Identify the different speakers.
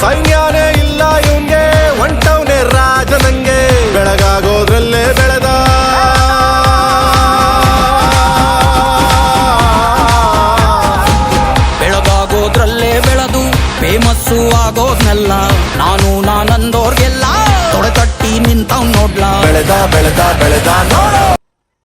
Speaker 1: ಸೈನ್ಯನೇ ಇಲ್ಲ ಇವ್ಗೆ ಒಂಟವ್ನೆ ರಾಜನಂಗೆ ಬೆಳಗಾಗೋದ್ರಲ್ಲೇ ಬೆಳೆದ.
Speaker 2: ಬೆಳಗಾಗೋದ್ರಲ್ಲೇ ಬೆಳೆದು ಫೇಮಸ್ಸು ಆಗೋದ್ನೆಲ್ಲ ನಾನು ನಾನಂದೋರ್ಗೆಲ್ಲ ತೊಡೆ ತಟ್ಟಿ ನಿಂತವ್ ನೋಡ್ಲಾ.
Speaker 1: ಬೆಳೆದ ಬೆಳೆದ ಬೆಳೆದ ನೋಡ.